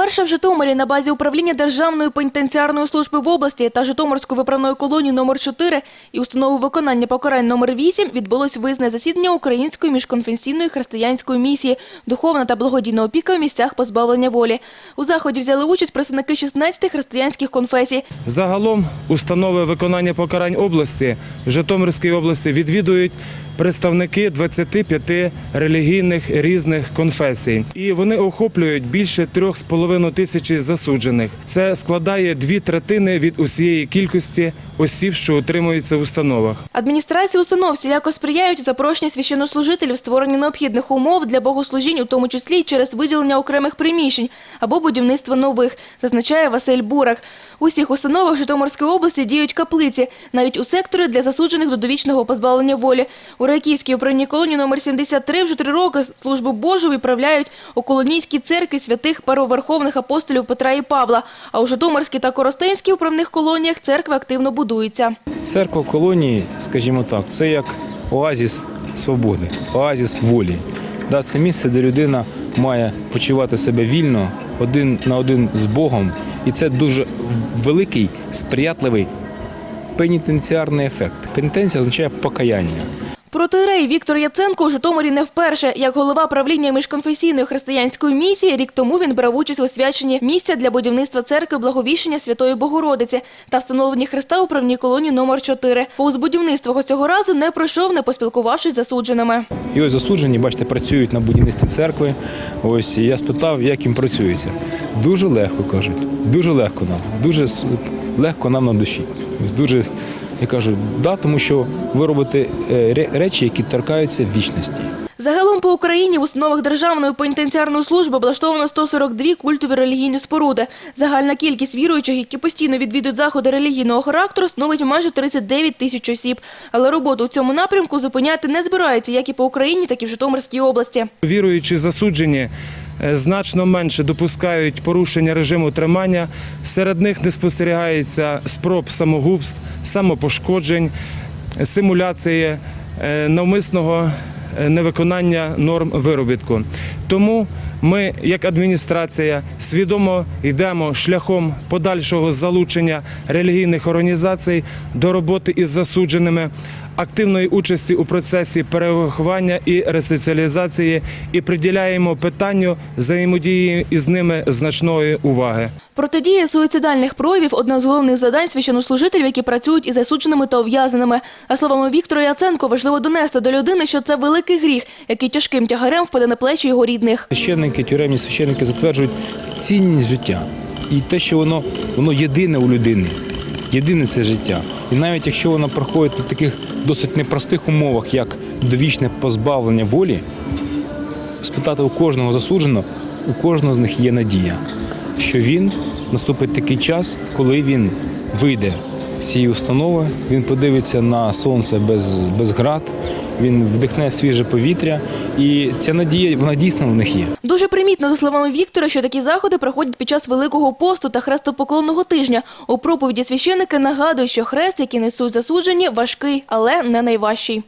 Вперше в Житомирі на базі управління Державної пенітенціарної служби в області та Житомирської виправної колонії номер 4 і установи виконання покарань номер 8 відбулось визнане засідання Української міжконфесійної християнської місії «Духовна та благодійна опіка в місцях позбавлення волі». У заході взяли участь представники 16 християнських конфесій. Загалом установи виконання покарань області в Житомирській області відвідують представники 25 релігійних різних конфесій. І вони охоплюють більше 3,5 тисячі засуджених. Це складає дві третини від усієї кількості осіб, що утримуються в установах. Адміністрації установ всіляко сприяють запрошенню священнослужителів створення необхідних умов для богослужінь, у тому числі й через виділення окремих приміщень або будівництво нових, зазначає Василь Бурак. У всіх установах Житомирської області діють каплиці, навіть у секторі для засуджених до довічного позбавлення волі. У Райківській управлінній колонії номер 73 вже три роки службу Божу відправляють у колонійській церкві святих первоверховних апостолів Петра і Павла, а у Житомирській та Коростенській управних колоніях церкви активно будуються. Церква колонії, скажімо так, це як оазіс свободи, оазіс волі. Це місце, де людина має почувати себе вільно один на один з Богом. І це дуже великий, сприятливий пенітенціарний ефект. Пенітенція означає покаяння. Протоірей Віктор Яценко у Житомирі не вперше. Як голова правління міжконфесійної християнської місії, рік тому він брав участь у освяченні місця для будівництва церкви Благовіщення Святої Богородиці та встановленні Христа у правній колонії номер 4. Повз будівництва цього разу не пройшов, не поспілкувавшись з засудженими. І ось засуджені, бачите, працюють на будівництві церкви. Ось я спитав, як їм працюється. Дуже легко кажуть. Дуже легко нам. Дуже легко нам на душі. Дуже я кажу, да, тому що ви робите е, речі, які торкаються вічності. Загалом по Україні в установах Державної пенітенціарної служби облаштовано 142 культові релігійні споруди. Загальна кількість віруючих, які постійно відвідують заходи релігійного характеру, становить майже 39 тисяч осіб. Але роботу у цьому напрямку зупиняти не збираються як і по Україні, так і в Житомирській області. Віруючі засуджені значно менше допускають порушення режиму тримання. Серед них не спостерігається спроб самогубств, самопошкоджень, симуляції е, навмисного е, невиконання норм виробітку. Тому ми, як адміністрація, свідомо йдемо шляхом подальшого залучення релігійних організацій до роботи із засудженими, активної участі у процесі перевиховання і ресоціалізації і приділяємо питанню взаємодії із ними значної уваги. Протидія суїцидальних проявів – одна з головних завдань священнослужителів, які працюють із засудженими та ув'язненими. А словами Віктора Яценко, важливо донести до людини, що це великий гріх, який тяжким тягарем впаде на плечі його рідних. Священники, тюремні священники затверджують цінність життя і те, що воно, воно єдине у людини. Єдине це життя. І навіть якщо воно проходить на таких досить непростих умовах, як довічне позбавлення волі, спитати у кожного засудженого, у кожного з них є надія, що він наступить такий час, коли він вийде з цієї установи, він подивиться на сонце без, без град, він вдихне свіже повітря, і ця надія вона дійсно в них є. Дуже примітно, за словами Віктора, що такі заходи проходять під час Великого посту та хрестопоклонного тижня. У проповіді священики нагадують, що хрест, який несуть засуджені, важкий, але не найважчий.